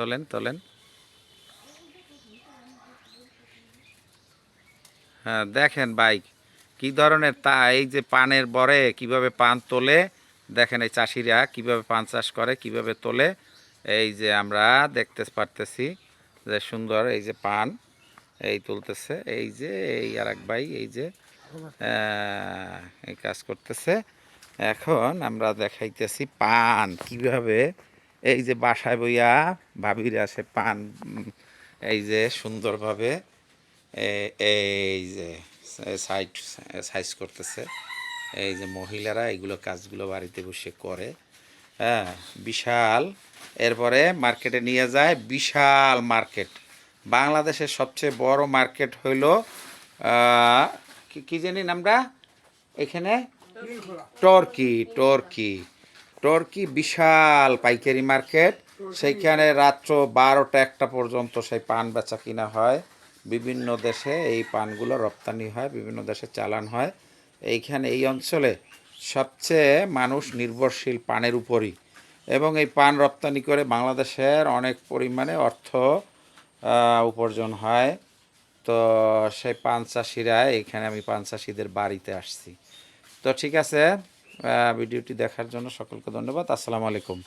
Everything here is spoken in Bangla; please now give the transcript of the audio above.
তোলেন তোলেন। হ্যাঁ দেখেন বাইক কি ধরনের তা, এই যে পানের বরে কীভাবে পান তোলে, দেখেন এই চাষিরা কীভাবে পান চাষ করে, কীভাবে তোলে। এই যে আমরা দেখতে পারতেছি যে সুন্দর এই যে পান, এই তুলতেছে, এই যে, এই আর ভাই, এই যে এই কাজ করতেছে। এখন আমরা দেখাইতেছি পান কীভাবে এই যে বাসায় বইয়া ভাবিরা সে পান এই যে সুন্দরভাবে এই যে সাইড সাইজ করতেছে। এই যে মহিলারা এইগুলো কাজগুলো বাড়িতে বসে করে। হ্যাঁ বিশাল। এরপরে মার্কেটে নিয়ে যায় বিশাল মার্কেট। বাংলাদেশের সবচেয়ে বড় মার্কেট হইল কি জানি নামটা? এখানে? টর্কি টর্কি। টর্কি বিশাল পাইকারি মার্কেট? সেইখানে রাত্র বারোটা একটা পর্যন্ত সেই পান বেচা কিনা হয়। বিভিন্ন দেশে এই পানগুলো রপ্তানি হয় বিভিন্ন দেশে চালান হয়। এইখানে এই অঞ্চলে সবচেয়ে মানুষ নির্ভরশীল পানের উপরই। এবং এই পান রপ্তানি করে বাংলাদেশের অনেক পরিমাণে অর্থ উপার্জন হয়। তো সেই পান চাষিরা এখানে আমি পান চাষিদের বাড়িতে আসছি। তো ঠিক আছে ভিডিওটি দেখার জন্য সকলকে ধন্যবাদ। আসসালামু আলাইকুম।